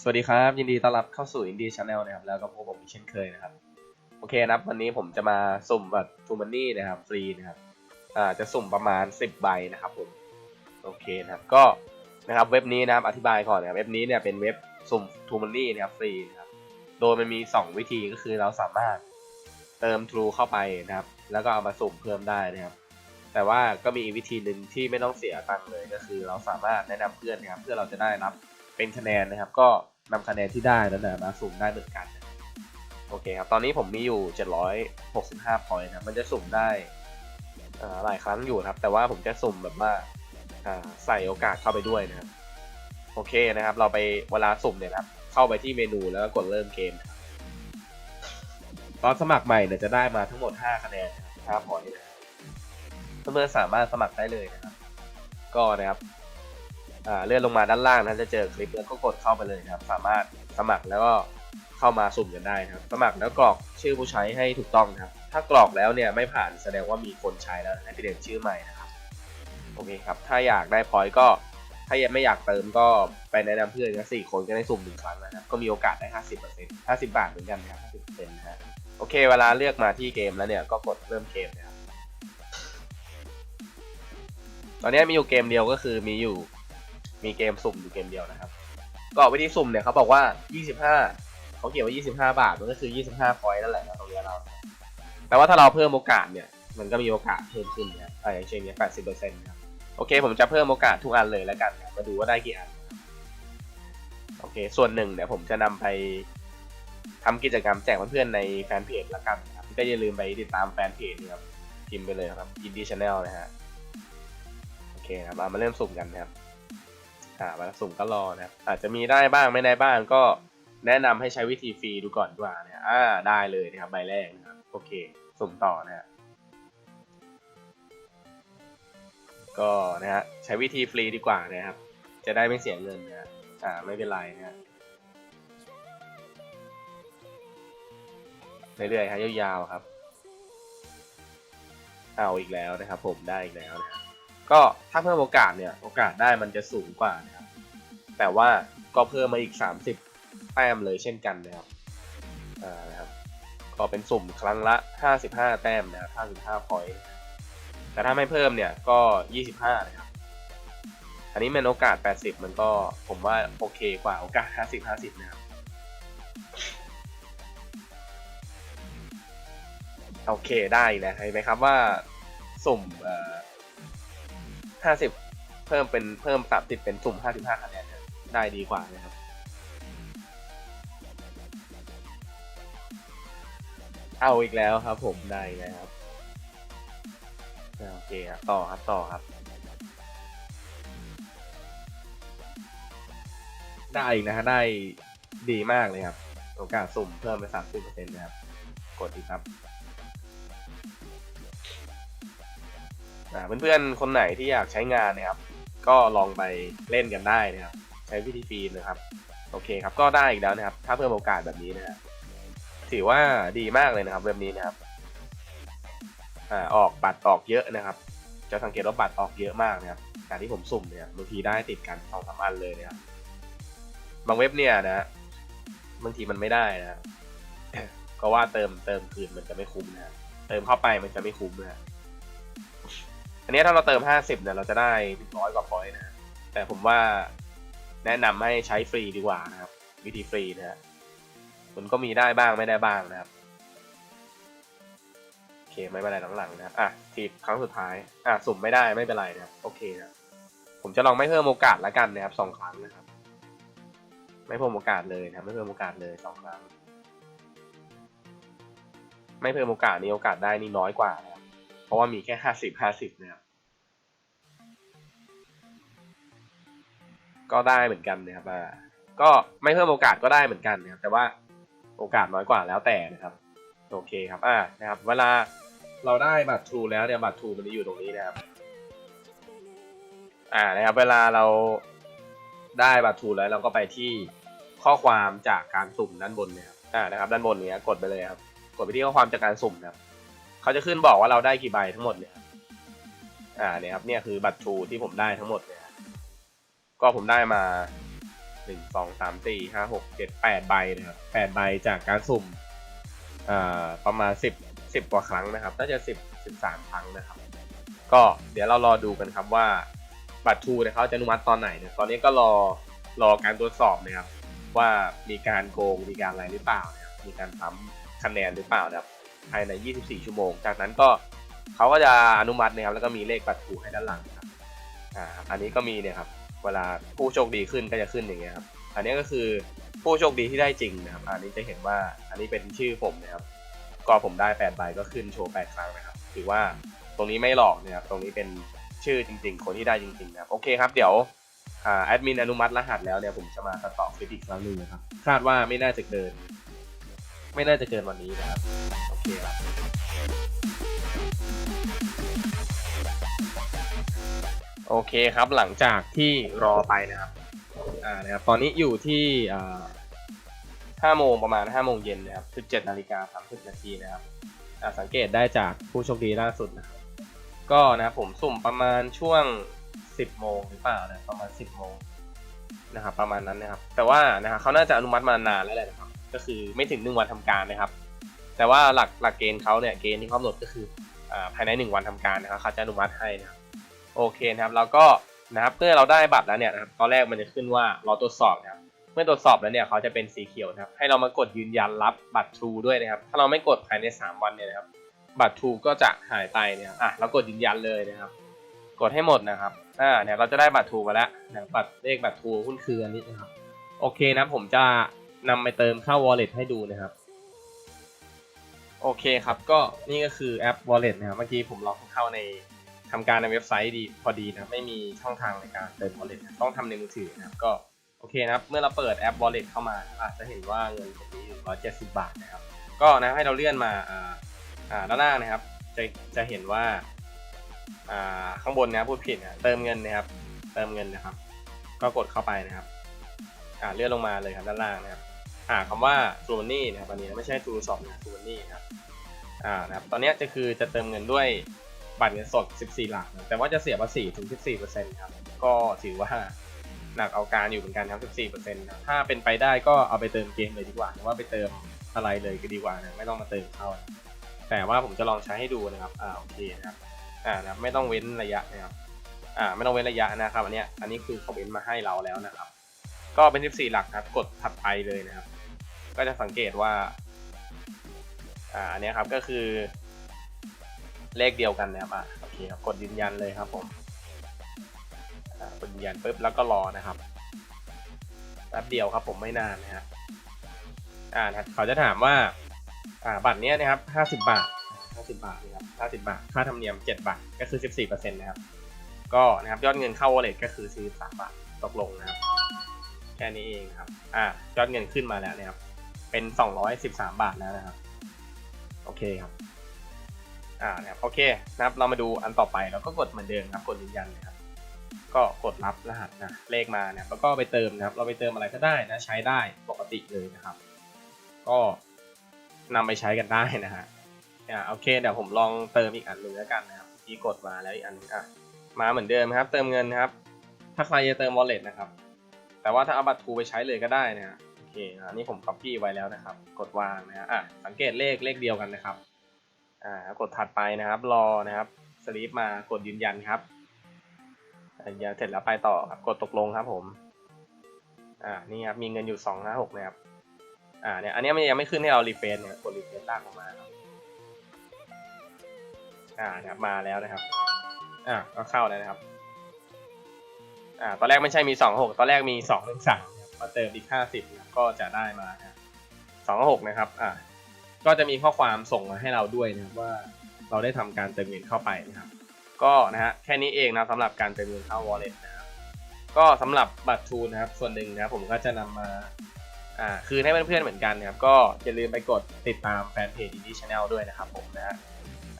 สวัสดีครับ ยินดีต้อนรับเข้าสู่อินดี้ชาแนลนะครับ แล้วก็พบผมอีกเช่นเคยนะครับ โอเคนะครับ วันนี้ผมจะมาสุ่มบัตรทูมันนี่นะครับ ฟรีนะครับอ่าจะสุ่มประมาณ 10 ใบนะครับผมโอเคนะครับก็นะครับเว็บนี้นะครับอธิบายก่อนนะครับเว็บนี้เนี่ยเป็นเว็บสุ่มทูมันนี่นะครับฟรีนะครับโดยมันมี 2 วิธีก็คือเราสามารถเติม True เข้าไปนะครับ แล้วก็เอามาสุ่มเพิ่มได้นะครับ แต่ว่าก็มีวิธีหนึ่งที่ไม่ต้องเสียตังค์เลยก็คือ เราสามารถแนะนำเพื่อนนะครับเพื่อเราจะได้รับเป็นคะแนนนะครับ ก็นำคะแนนที่ได้นั้นนะมาสุ่มได้เหมือนกันโอเคครับตอนนี้ผมมีอยู่ 765พอยต์นะมันจะสุ่มได้อ่าหลายครั้งอยู่ครับ แต่ว่าผมจะสุ่มแบบว่าใส่โอกาสเข้าไปด้วยนะครับโอเคนะครับ เราไปเวลาสุ่มเนี่ยครับ เข้าไปที่เมนูแล้วก็กดเริ่มเกม ตอนสมัครใหม่เนี่ยจะได้มาทั้งหมด 5 คะแนนครับ5พอยต์ เพื่อนๆสามารถสมัครได้เลยนะครับ ก็นะครับอ่าเลื่อนลงมาด้านล่างนะจะเจอคลิปแล้วก็กดเข้าไปเลยนะครับ สามารถสมัครแล้วก็เข้ามาสุ่มกันได้นะครับ สมัครแล้วกรอกชื่อผู้ใช้ให้ถูกต้องนะครับ ถ้ากรอกแล้วเนี่ยไม่ผ่านแสดงว่ามีคนใช้แล้วให้ไปเปลี่ยนชื่อใหม่นะครับโอเคครับ ถ้าอยากได้พอยต์ก็ถ้ายังไม่อยากเติมก็ไปแนะนำเพื่อนนะสี่คนก็ได้สุ่มหนึ่งครั้งนะครับ ก็มีโอกาสได้ห้าสิบเปอร์เซ็นต์ห้าสิบบาทเหมือนกันนะครับห้าสิบเปอร์เซ็นต์นะโอเค เวลาเลือกมาที่เกมแล้วเนี่ยก็กดเริ่มเกมนะครับ ตอนนี้มีอยู่เกมเดียวก็คือมีอยู่มีเกมสุ่มอยู่เกมเดียวนะครับ ก็วิธีสุ่มเนี่ยเขาบอกว่า 25เขาเขียนว่า 25 บาทมันก็คือ 25พอยต์นั่นแหละนะตรงนี้เราแต่ว่าถ้าเราเพิ่มโอกาสเนี่ย มันก็มีโอกาสเพิ่มขึ้นนะครับอ่าอย่างเช่นเนี่ย80%นะครับโอเค ผมจะเพิ่มโอกาสทุกอันเลยแล้วกันนะมาดูว่าได้กี่อันโอเค ส่วนหนึ่งเดี๋ยวผมจะนำไปทำกิจกรรมแจกเพื่อนๆในแฟนเพจแล้วกันนะครับก็อย่าลืมไปติดตามแฟนเพจนะครับพิมพ์ไปเลยครับยินดีชาแนลนะฮะ คครับมาเริ่มสุ่มกันนะครับอ่ามาสุ่มก็รอนะครับอาจจะมีได้บ้างไม่ได้บ้างก็แนะนำให้ใช้วิธีฟรีดูก่อนดีกว่าเนี่ยอ่าได้เลยนะครับใบแรกนะครับโอเค สุ่มต่อนะฮะก็นะฮะใช้วิธีฟรีดีกว่านะครับ จะได้ไม่เสียเงินนะฮะอ่าไม่เป็นไรนะฮะเรื่อยๆครับยาวๆครับ เอาอีกแล้วนะครับ ผมได้อีกแล้วนะ ก็ถ้าเพิ่มโอกาสเนี่ยโอกาสได้มันจะสูงกว่านะครับแต่ว่าก็เพิ่มมาอีก 30 แต้มเลยเช่นกันนะครับอ่านะครับก็เป็นสุ่มครั้งละ 55 แต้มนะครับ55พอยต์แต่ถ้าไม่เพิ่มเนี่ยก็ 25นะครับอันนี้มันโอกาส 80 มันก็ผมว่าโอเคกว่าโอกาส 50 50 นะครับโอเคได้นะเห็นไหมครับว่าสุ่มเอ่อ ห้าสิบเพิ่มเป็นเพิ่มสามสิบเป็นสุ่มห้าสิบห้าคะแนนได้ดีกว่านะครับเอาอีกแล้วครับ ผมได้อีกแล้วครับโอเคครับต่อครับต่อครับ ได้อีกนะฮะได้ดีมากเลยครับโอกาสสุ่มเพิ่มไปสามสิบเปอร์เซ็นต์นะครับ กดอีกครับ เพื่อนๆ คนไหนที่อยากใช้งานนะครับ ก็ลองไปเล่นกันได้นะครับ ใช้วิธีฟรีนะครับ โอเคครับ ก็ได้อีกแล้วนะครับ ถ้าเพิ่มโอกาสแบบนี้นะครับถือว่าดีมากเลยนะครับเว็บนี้นะครับ อ่า ออกบัตรออกเยอะนะครับ จะสังเกตว่าบัตรออกเยอะมากนะครับการที่ผมสุ่มเนี่ยบางทีได้ติดกันสองสามอันเลยนะครับ บางเว็บเนี่ยนะบางทีมันไม่ได้นะก็ว่าเติมเติมคืนมันจะไม่คุ้มนะเติมเข้าไปมันจะไม่คุ้มนะ อันนี้ถ้าเราเติม 50เนี่ยเราจะได้ร้อยกว่าพอยต์นะ แต่ผมว่าแนะนำให้ใช้ฟรีดีกว่านะครับ วิธีฟรีนะฮะมันก็มีได้บ้างไม่ได้บ้างนะครับโอเคไม่เป็นไรหลังๆนะครับอะทีครั้งสุดท้ายอะสุ่มไม่ได้ไม่เป็นไรนะครับโอเคนะผมจะลองไม่เพิ่มโอกาสละกันนะครับสองครั้งนะครับ ไม่เพิ่มโอกาสเลยนะไม่เพิ่มโอกาสเลยสองครั้ง ไม่เพิ่มโอกาสนี้โอกาสได้นี่น้อยกว่านะครับ เพราะว่ามีแค่ห้าสิบห้าสิบนะครับก็ได้เหมือนกันนะครับอ่าก็ไม่เพิ่มโอกาสก็ได้เหมือนกันนะครับแต่ว่าโอกาสน้อยกว่าแล้วแต่นะครับโอเคครับอ่านะครับ เวลาเราได้บัตรทรูแล้วเนี่ยบัตรทรูมันจะอยู่ตรงนี้นะครับอ่านะครับเวลาเราได้บัตรทรูแล้วเราก็ไปที่ข้อความจากการสุ่มด้านบนเนี่ยครับอ่านะครับ ด้านบนเนี้ยกดไปเลยครับ กดไปที่ข้อความจากการสุ่มนะครับ เขาจะขึ้นบอกว่าเราได้กี่ใบทั้งหมดเนี่ย อ่าเนี่ยครับเนี่ยคือบัตรทรูที่ผมได้ทั้งหมดเนี่ยก็ผมได้มาหนึ่งสองสามสี่ห้าหกเจ็ดแปดใบนะครับแปดใบจากการสุ่มอ่าประมาณสิบสิบกว่าครั้งนะครับน่าจะสิบสิบสามครั้งนะครับ ก็เดี๋ยวเรารอดูกันครับว่าบัตรทูเนี่ยเขาจะอนุมัติตอนไหนเนี่ยตอนนี้ก็รอรอการตรวจสอบนะครับว่ามีการโกงมีการอะไรหรือเปล่านะครับมีการทำคะแนนหรือเปล่านะครับ ภายใน 24 ชั่วโมง จากนั้นก็เขาก็จะอนุมัตินะครับแล้วก็มีเลขบัตรทูให้ด้านหลังครับอ่าอันนี้ก็มีเนี่ยครับเวลาผู้โชคดีขึ้นก็จะขึ้นอย่างเงี้ยครับอันนี้ก็คือผู้โชคดีที่ได้จริงนะครับ อันนี้จะเห็นว่าอันนี้เป็นชื่อผมนะครับ ก็ผมได้8ใบก็ขึ้นโชว์8ครั้งนะครับถือว่าตรงนี้ไม่หลอกนะครับ ตรงนี้เป็นชื่อจริง ๆ คนที่ได้จริงๆนะครับ โอเคครับ เดี๋ยวอ่าแอดมินอนุมัติรหัสแล้วเนี่ยผมจะมาตัดต่อคลิปอีกครั้งหนึงนะครับ คาดว่าไม่น่าจะเกิน ไม่น่าจะเกินวันนี้นะครับ โอเคครับโอเคครับหลังจากที่รอไปนะครับอ่านะครับตอนนี้อยู่ที่อ่า5โมงประมาณ5โมงเย็นนะครับ17นาฬิกา30นาทีนะครับสังเกตได้จากผู้โชคดีล่าสุดนะครับก็นะครับผมสุ่มประมาณช่วง10โมงหรือเปล่านะประมาณ10โมงนะครับประมาณนั้นนะครับ แต่ว่านะครับเขาน่าจะอนุมัติมานานแล้วแหละนะครับ ก็คือไม่ถึง 1 วันทำการนะครับ แต่ว่าหลักหลักเกณฑ์เขาเนี่ยเกณฑ์ที่เขากำหนดก็คืออภายใน 1 วันทำการนะครับเขาจะอนุมัติให้นะครับโอเคนะครับแล้วก็นะครับเมื่อเราได้บัตรแล้วเนี่ยนะครับตอนแรกมันจะขึ้นว่ารอตรวจสอบนะครับเมื่อตรวจสอบแล้วเนี่ยเขาจะเป็นสีเขียวนะครับ ให้เรามากดยืนยันรับบัตร True ด้วยนะครับ ถ้าเราไม่กดภายใน 3 วันเนี่ยนะครับ บัตร True ก็จะหายไปเนี่ยอะเรากดยืนยันเลยนะครับ กดให้หมดนะครับอ่าเนี่ยเราจะได้บัตร True มาแล้วนะบัตรเลขบัตร True หุ้นคืออันนี้นะครับโอเคนะผมจะ นำไปเติมเข้า Wallet ให้ดูนะครับ โอเคครับก็นี่ก็คือแอป Wallet นะครับเมื่อกี้ผมลองเข้าในทำการในเว็บไซต์ดีพอดีนะไม่มีช่องทางในการเติม Wallet นะต้องทำในมือถือนะครับก็โอเคนะครับ เมื่อเราเปิดแอป Wallet เข้ามา อาจจะเห็นว่าเงินผมมีอยู่170 บาทนะครับ ก็นะให้เราเลื่อนมาอ่าอ่าด้านล่างนะครับ จะจะเห็นว่าอ่าข้างบนนะครับพูดผิดนะเติมเงินนะครับ เติมเงินนะครับ ก็กดเข้าไปนะครับ อ่าเลื่อนลงมาเลยครับด้านล่างนะครับ หาคำว่า True Money นะครับอันนี้ไม่ใช่ True Shop นะ True Money นะครับอ่านะครับตอนนี้จะคือจะเติมเงินด้วยบัตรเงินสด 14 หลักนะแต่ว่าจะเสียภาษีถึง 14%ครับก็ถือว่าหนักเอาการอยู่เหมือนกันครับ 14%นะถ้าเป็นไปได้ก็เอาไปเติมเกมเลยดีกว่าหรือว่าไปเติมอะไรเลยก็ดีกว่านะไม่ต้องมาเติมเข้า แต่ว่าผมจะลองใช้ให้ดูนะครับอ่าโอเคนะครับอ่านะไม่ต้องเว้นระยะนะครับอ่าไม่ต้องเว้นระยะนะครับอันเนี้ยอันนี้คือเขาเว้นมาให้เราแล้วนะครับ ก็เป็น 14 หลักครับกดถัดไปเลยนะครับ ก็จะสังเกตว่าอ่าอันเนี้ยครับก็คือเลขเดียวกันนะครับอ่าโอเคครับกดยืนยันเลยครับผมกดยืนยันปุ๊บแล้วก็รอนะครับแป๊บเดียวครับผมไม่นานนะฮะอ่าเขาจะถามว่าอ่าบัตรเนี้ยนะครับห้าสิบบาทห้าสิบบาทนะครับห้าสิบาท ค่าธรรมเนียมเจ็ดบาท ก็คือสิบสี่เปอร์เซ็นต์นะครับ ก็นะครับยอดเงินเข้า wallet ก็คือสี่สามบาทตกลงนะครับ แค่นี้เองครับ อ่ายอดเงินขึ้นมาแล้วนะครับ เป็นสองร้อยสิบสามบาทแล้วนะครับ โอเคครับอ่านะครับโอเคนะครับเรามาดูอันต่อไปแล้วก็กดเหมือนเดิมครับกดยืนยันนะครับก็กดรับรหัสนะเลขมาเนี่ยแล้วก็ไปเติมนะครับ เราไปเติมอะไรก็ได้นะใช้ได้ปกติเลยนะครับ ก็นำไปใช้กันได้นะฮะอ่าโอเคเดี๋ยวผมลองเติมอีกอันหนึ่งแล้วกันนะครับที่กดมาแล้วอีกอันหนึงอะมาเหมือนเดิมครับ เติมเงินนะครับ ถ้าใครจะเติม wallet นะครับ แต่ว่าถ้าเอาบัตรทูไปใช้เลยก็ได้นะฮะ เคอันนี้ผม copy ไว้แล้วนะครับ กดวางนะฮะอะสังเกตเลขเลขเดียวกันนะครับอ่ากดถัดไปนะครับรอนะครับสลีปมากดยืนยันครับยืนยันเสร็จแล้วไปต่อครับกดตกลงครับผมอ่านี่ครับมีเงินอยู่สองห้าหกนะครับอ่าเนี่ยอันนี้มันยังไม่ขึ้นให้เรารีเฟรชเนี่ยกดรีเฟรชลากออกมาครับอ่านะครับมาแล้วนะครับอ่าก็เข้าแล้วนะครับอ่าตอนแรกไม่ใช่มีสองหกตอนแรกมีสองหนึ่งสาม มาเติมอีกห้าสิบก็จะได้มาสองหกนะครับอ่าก็จะมีข้อความส่งมาให้เราด้วยนะครับว่าเราได้ทำการเติมเงินเข้าไปนะครับ ก็นะฮะแค่นี้เองนะสำหรับการเติมเงินเข้า wallet นะครับก็สำหรับบัตรทูนะครับ ส่วนหนึ่งนะครับผมก็จะนำมาอ่าคืนให้เพื่อนๆเหมือนกันนะครับ ก็อย่าลืมไปกดติดตามแฟนเพจ Indie Channel ด้วยนะครับผมนะฮะ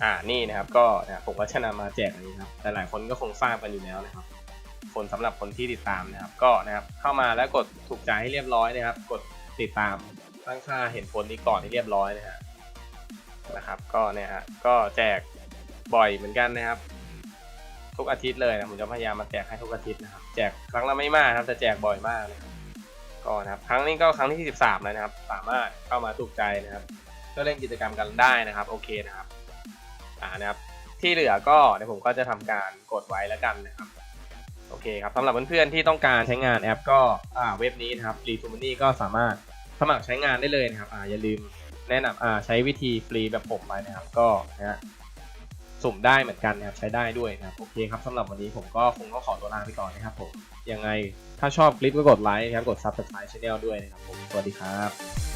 อ่านี่นะครับก็นะผมก็จะนำมาแจกนนี้ครับแต่หลายคนก็คงทราบกันอยู่แล้วนะครับ คนสำหรับคนที่ติดตามนะครับ ก็นะครับเข้ามาแล้วกดถูกใจให้เรียบร้อยนะครับ กดติดตามตั้งค่าเห็นผลนี้ก่อนให้เรียบร้อยนะฮะนะครับ ก็เนี่ยฮะก็แจกบ่อยเหมือนกันนะครับ ทุกอาทิตย์เลยนะผมจะพยายามมาแจกให้ทุกอาทิตย์นะครับ แจกครั้งละไม่มากนะครับแต่แจกบ่อยมากนะครับก็นะครับครั้งนี้ก็ครั้งที่ 13แล้วนะครับ สามารถเข้ามาถูกใจนะครับก็เล่นกิจกรรมกันได้นะครับ โอเคนะครับอ่านะครับ ที่เหลือก็เดี๋ยวผมก็จะทำการกดไว้แล้วกันนะครับ โอเคครับสำหรับเพื่อนๆที่ต้องการใช้งานแอปก็อ่าเว็บนี้นะครับ Free to Money ก็สามารถสมัครใช้งานได้เลยนะครับอ่าอย่าลืมแนะนำอ่าใช้วิธีฟรีแบบผมไว้นะครับ ก็นะฮะสุ่มได้เหมือนกันนะครับใช้ได้ด้วยนะครับโอเคครับสำหรับวันนี้ผมก็คงต้องขอตัวลาไปก่อนนะครับผมยังไงถ้าชอบคลิปก็กดไลค์นะครับกด Subscribe Channel ด้วยนะครับผมสวัสดีครับ